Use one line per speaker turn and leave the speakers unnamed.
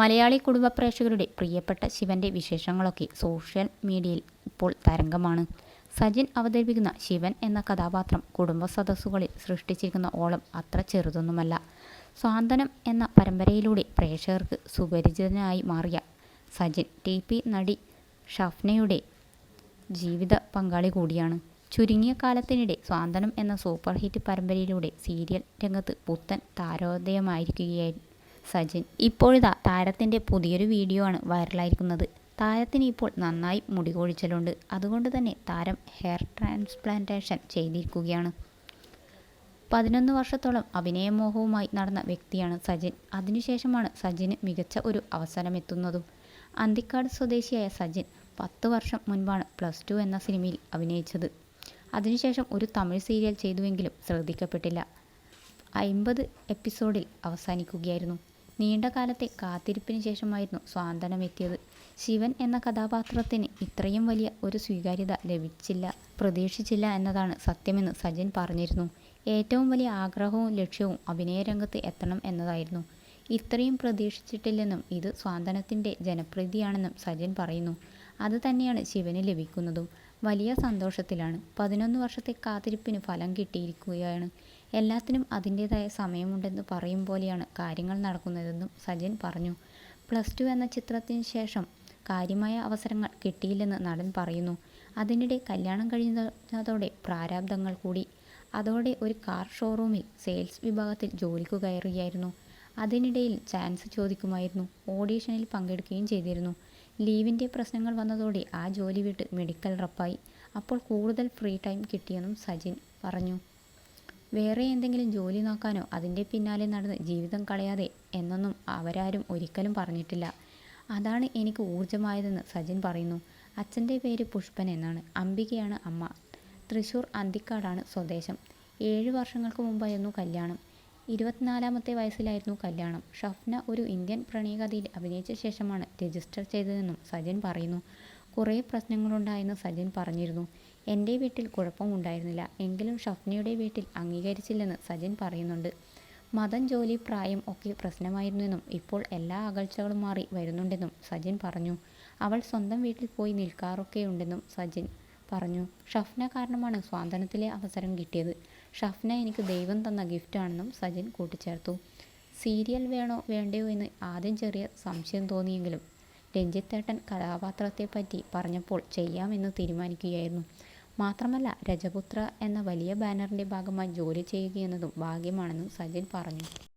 മലയാളി കുടുംബ പ്രേക്ഷകരുടെ പ്രിയപ്പെട്ട ശിവന്റെ വിശേഷങ്ങളൊക്കെ സോഷ്യൽ മീഡിയയിൽ ഇപ്പോൾ തരംഗമാണ്. സജിൻ അവതരിപ്പിക്കുന്ന ശിവൻ എന്ന കഥാപാത്രം കുടുംബ സദസ്സുകളിൽ സൃഷ്ടിച്ചിരിക്കുന്ന ഓളം അത്ര ചെറുതൊന്നുമല്ല. സ്വാന്തനം എന്ന പരമ്പരയിലൂടെ പ്രേക്ഷകർക്ക് സുപരിചിതനായി മാറിയ സജിൻ ടി പി നടി ഷഫ്നയുടെ ജീവിത പങ്കാളി കൂടിയാണ്. ചുരുങ്ങിയ കാലത്തിനിടെ സ്വാന്തനം എന്ന സൂപ്പർ ഹിറ്റ് പരമ്പരയിലൂടെ സീരിയൽ രംഗത്ത് പുത്തൻ താരോദയമായിരിക്കുകയായിരുന്നു സജിൻ ഇപ്പോഴിതാ താരത്തിന്റെ പുതിയൊരു വീഡിയോ ആണ് വൈറലായിരിക്കുന്നത്. താരത്തിന് ഇപ്പോൾ നന്നായി മുടി കൊഴിച്ചലുണ്ട്. അതുകൊണ്ട് തന്നെ താരം ഹെയർ ട്രാൻസ്പ്ലാന്റേഷൻ ചെയ്തിരിക്കുകയാണ്. പതിനൊന്ന് വർഷത്തോളം അഭിനയമോഹവുമായി നടന്ന വ്യക്തിയാണ് സജിൻ. അതിനുശേഷമാണ് സജിന് മികച്ച ഒരു അവസരം അവസരമെത്തുന്നതും. അന്തിക്കാട് സ്വദേശിയായ സജിൻ പത്ത് വർഷം മുൻപാണ് പ്ലസ് ടു എന്ന സിനിമയിൽ അഭിനയിച്ചത്. അതിനുശേഷം ഒരു തമിഴ് സീരിയൽ ചെയ്തുവെങ്കിലും ശ്രദ്ധിക്കപ്പെട്ടില്ല. അമ്പത് എപ്പിസോഡിൽ അവസാനിക്കുകയായിരുന്നു. നീണ്ട കാലത്തെ കാത്തിരിപ്പിന് ശേഷമായിരുന്നു സ്വാന്തനം എത്തിയത് ശിവൻ എന്ന കഥാപാത്രത്തിന് ഇത്രയും വലിയ ഒരു സ്വീകാര്യത ലഭിച്ചില്ല പ്രതീക്ഷിച്ചില്ല എന്നതാണ് സത്യമെന്ന് സജിൻ പറഞ്ഞിരുന്നു. ഏറ്റവും വലിയ ആഗ്രഹവും ലക്ഷ്യവും അഭിനയരംഗത്ത് എത്തണം എന്നതായിരുന്നു. ഇത്രയും പ്രതീക്ഷിച്ചിട്ടില്ലെന്നും ഇത് സ്വാന്തനത്തിന്റെ ജനപ്രീതിയാണെന്നും സജിൻ പറയുന്നു. അത് തന്നെയാണ് ശിവന് ലഭിക്കുന്നതും. വലിയ സന്തോഷത്തിലാണ്. പതിനൊന്ന് വർഷത്തെ കാത്തിരിപ്പിന് ഫലം കിട്ടിയിരിക്കുകയാണ്. എല്ലാത്തിനും അതിന്റേതായ സമയമുണ്ടെന്ന് പറയും പോലെയാണ് കാര്യങ്ങൾ നടക്കുന്നതെന്നും സജിൻ പറഞ്ഞു. പ്ലസ് ടു എന്ന ചിത്രത്തിന് ശേഷം കാര്യമായ അവസരങ്ങൾ കിട്ടിയില്ലെന്ന് നടൻ പറയുന്നു. അതിനിടെ കല്യാണം കഴിഞ്ഞതോടെ പ്രാരാബ്ദങ്ങൾ കൂടി. അതോടെ ഒരു കാർ ഷോറൂമിൽ സെയിൽസ് വിഭാഗത്തിൽ ജോലിക്ക് കയറുകയായിരുന്നു. അതിനിടയിൽ ചാൻസ് ചോദിക്കുമായിരുന്നു. ഓഡീഷനിൽ പങ്കെടുക്കുകയും ചെയ്തിരുന്നു. ലീവിന്റെ പ്രശ്നങ്ങൾ വന്നതോടെ ആ ജോലി വിട്ട് മെഡിക്കൽ റപ്പായി. അപ്പോൾ കൂടുതൽ ഫ്രീ ടൈം കിട്ടിയെന്നും സജിൻ പറഞ്ഞു. വേറെ എന്തെങ്കിലും ജോലി നോക്കാനോ അതിന്റെ പിന്നാലെ നടന്ന് ജീവിതം കളയാതെ എന്നൊന്നും അവരാരും ഒരിക്കലും പറഞ്ഞിട്ടില്ല. അതാണ് എനിക്ക് ഊർജമായതെന്ന് സജിൻ പറയുന്നു. അച്ഛന്റെ പേര് പുഷ്പൻ എന്നാണ്. അംബികയാണ് അമ്മ. തൃശ്ശൂർ അന്തിക്കാടാണ് സ്വദേശം. ഏഴ് വർഷങ്ങൾക്ക് മുമ്പായിരുന്നു കല്യാണം. ഇരുപത്തിനാലാമത്തെ വയസ്സിലായിരുന്നു കല്യാണം. ഷഫ്ന ഒരു ഇന്ത്യൻ പ്രണയകഥയിൽ അഭിനയിച്ച ശേഷമാണ് രജിസ്റ്റർ ചെയ്തതെന്നും സജൻ പറയുന്നു. കുറേ പ്രശ്നങ്ങളുണ്ടായെന്ന് സജൻ പറഞ്ഞിരുന്നു. എന്റെ വീട്ടിൽ കുഴപ്പമുണ്ടായിരുന്നില്ല. എങ്കിലും ഷഫ്നയുടെ വീട്ടിൽ അംഗീകരിച്ചില്ലെന്ന് സജൻ പറയുന്നുണ്ട്. മതം ജോലി പ്രായം ഒക്കെ പ്രശ്നമായിരുന്നുവെന്നും ഇപ്പോൾ എല്ലാ അകൽച്ചകളും മാറി വരുന്നുണ്ടെന്നും സജൻ പറഞ്ഞു. അവൾ സ്വന്തം വീട്ടിൽ പോയി നിൽക്കാറൊക്കെയുണ്ടെന്നും സജിൻ പറഞ്ഞു ഷഫ്ന കാരണമാണ് സ്വാതന്ത്ര്യത്തിലെ അവസരം കിട്ടിയത്. ഷഫ്ന എനിക്ക് ദൈവം തന്ന ഗിഫ്റ്റാണെന്നും സജിൻ കൂട്ടിച്ചേർത്തു. സീരിയൽ വേണോ വേണ്ടയോ എന്ന് ആദ്യം ചെറിയ സംശയം തോന്നിയെങ്കിലും രഞ്ജിത്തേട്ടൻ കഥാപാത്രത്തെപ്പറ്റി പറഞ്ഞപ്പോൾ ചെയ്യാമെന്ന് തീരുമാനിക്കുകയായിരുന്നു. മാത്രമല്ല രജപുത്ര എന്ന വലിയ ബാനറിന്റെ ഭാഗമായി ജോലി ചെയ്യുകയെന്നതും ഭാഗ്യമാണെന്നും സജിൻ പറഞ്ഞു.